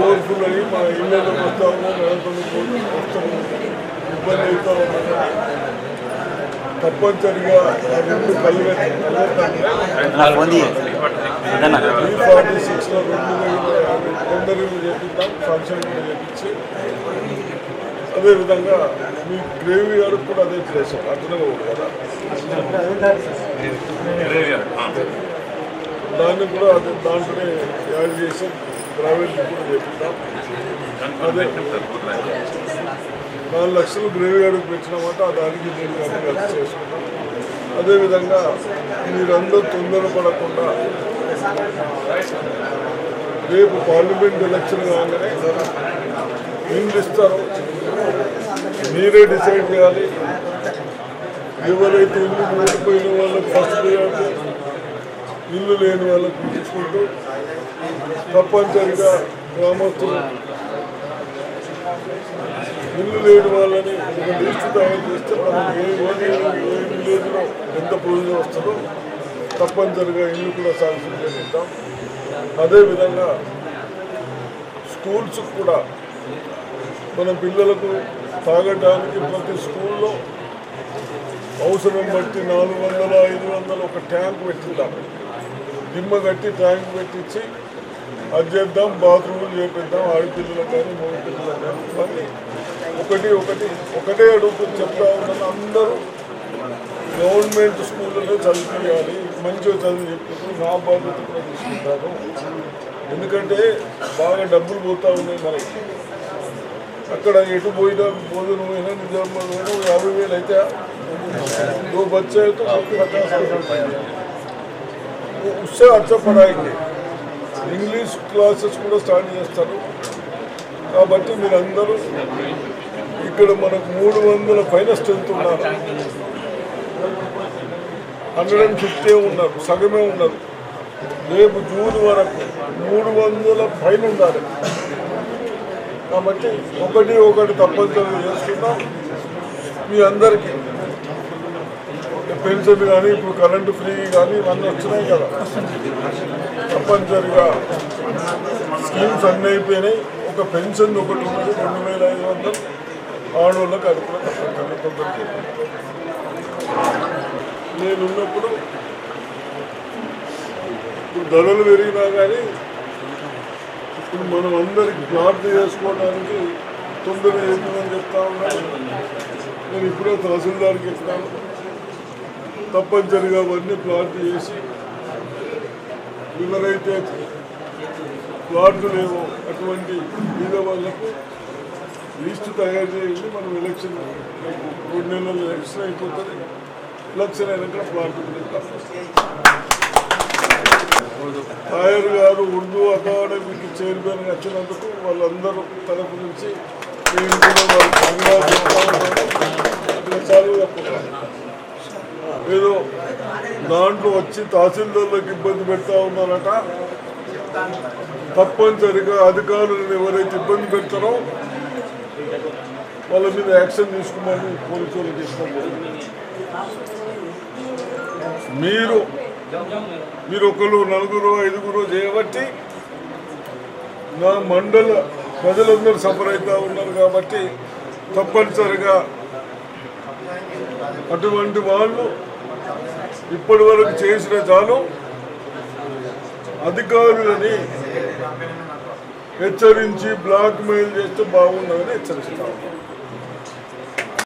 ఓర్పులు అయ్యి మా ఇళ్ళలో వస్తాము నెలకొని వస్తాము ఇబ్బంది అవుతా ఉన్నాము తప్పనిసరిగా రెండు అదన్నా త్రీ ఫార్టీ సిక్స్లో రెండు టెండరింగ్ చేపిద్దాం ఫంక్షన్ కూడా చేపించి అదేవిధంగా మీ గ్రేవీ గారికి కూడా అదే అర్థంగా ఉంది కదా దాన్ని కూడా అదే దాంట్లోనే యాడ్ చేసి ప్రైవేట్ కూడా చేపిద్దాం. అదే. నాలుగు లక్షలు గ్రేవీ గారికి పెంచినామంటే ఆ దానికి దీనికి అన్ని కలిసి చేసుకుంటాం. అదేవిధంగా మీరందరూ తొందరపడకుండా రేపు పార్లమెంట్ ఎలక్షన్ కాగానే ఏం ఇస్తారు మీరే డిసైడ్ చేయాలి. ఎవరైతే ఇల్లు ఓడిపోయిన వాళ్ళకి ఫస్ట్ ప్రియారిటీ ఇల్లు లేని వాళ్ళకి తీసుకుంటూ తప్పనిసరిగా గ్రామస్తులు ఇల్లు లేని వాళ్ళని ఒక లిస్టు తయారు చేస్తే మనకి ఏ ఏ విలేజ్లో ఎంత ప్రొవిజన్ వస్తుందో తప్పనిసరిగా ఇల్లు కూడా శాంక్షన్ చేపిద్దాం. అదేవిధంగా స్కూల్స్ కూడా మన పిల్లలకు తాగడానికి ప్రతి స్కూల్లో అవసరం బట్టి నాలుగు వందల ఐదు వందల ఒక ట్యాంక్ పెట్టిందాం దిమ్మ కట్టి ట్యాంక్ పెట్టించి అది చేద్దాం బాత్రూమ్లు చేపిద్దాం ఆడపిల్లలకు కానీ మూడు పిల్లలకు కానీ ఇవన్నీ ఒకటి ఒకటి ఒకటే అడుగుతూ చెప్తా ఉన్నాను అందరూ గవర్నమెంట్ స్కూళ్ళలో చదివించాలి మంచిగా చదువు చెప్తున్నారు నా బాధ్యత కూడా తీసుకుంటాను ఎందుకంటే బాగా డబ్బులు పోతా ఉన్నాయి మనకి అక్కడ ఎటు పోయినా భోజనం పోయినా నిజాం పోయినా యాభై వేలు అయితే दो बच्चे हैं तो आपको पचास ఉత్సే అర్థపడాయింది ఇంగ్లీష్ క్లాసెస్ కూడా స్టార్ట్ చేస్తారు. కాబట్టి మీరందరూ ఇక్కడ మనకు మూడు వందల పైన స్ట్రెంత్ ఉన్నారు. హండ్రెడ్ అండ్ ఫిఫ్టీ ఉన్నారు. సగమే ఉన్నారు. రేపు జూన్ వరకు మూడు వందల పైన ఉండాలి. కాబట్టి ఒకటి ఒకటి తప్పనిసరిగా చేస్తున్నాం మీ అందరికీ పెన్షన్ కానీ ఇప్పుడు కరెంటు ఫ్రీ కానీ ఇవన్నీ వచ్చినాయి కదా. తప్పనిసరిగా స్కీమ్స్ అన్నీ అయిపోయినాయి. ఒక పెన్షన్ ఒకటి ఉన్నది రెండు వేల ఐదు వందలు. ఆడవాళ్ళకి అది కూడా తప్పనిసరిగా నేను ఉన్నప్పుడు ఇప్పుడు ధరలు పెరిగినా కానీ ఇప్పుడు మనం అందరికి ప్రార్థన చేసుకోవడానికి తొందరగా ఎందుకని చెప్తా ఉన్నాను. నేను ఇప్పుడే తహసీల్దార్కి చెప్తాను తప్పనిసరిగా అవన్నీ ప్లాట్ చేసి ఎవరైతే ప్లాట్లు లేవో. అటువంటి మీద వాళ్ళకు లిస్టు తయారు చేయండి. మనం ఎలక్షన్ రెండు నెలలు ఎలక్షన్ అయిపోతుంది. ఎలక్షన్ అయినాక ప్లాట్లు తాయర్ గారు ఉర్దూ అకాడమీకి చైర్మన్ వచ్చినందుకు వాళ్ళందరూ తరపు నుంచి నేను కూడా వాళ్ళు చాలా ఏదో దాంట్లో వచ్చి తహసీల్దార్లకు ఇబ్బంది పెడతా ఉన్నారట. తప్పనిసరిగా అధికారులను ఎవరైతే ఇబ్బంది పెడతారో వాళ్ళ మీద యాక్షన్ తీసుకోమని పోలీసులు తీసుకుంటారు మీరు మీరు ఒకరు నలుగురు ఐదుగురు చేయబట్టి నా మండల ప్రజలందరూ సఫర్ అవుతూ ఉన్నారు కాబట్టి తప్పనిసరిగా అటువంటి వాళ్ళు ఇప్పటి వరకు చేసిన చాలు అధికారులని హెచ్చరించి బ్లాక్ మెయిల్ చేస్తే బాగుండదని హెచ్చరిస్తాను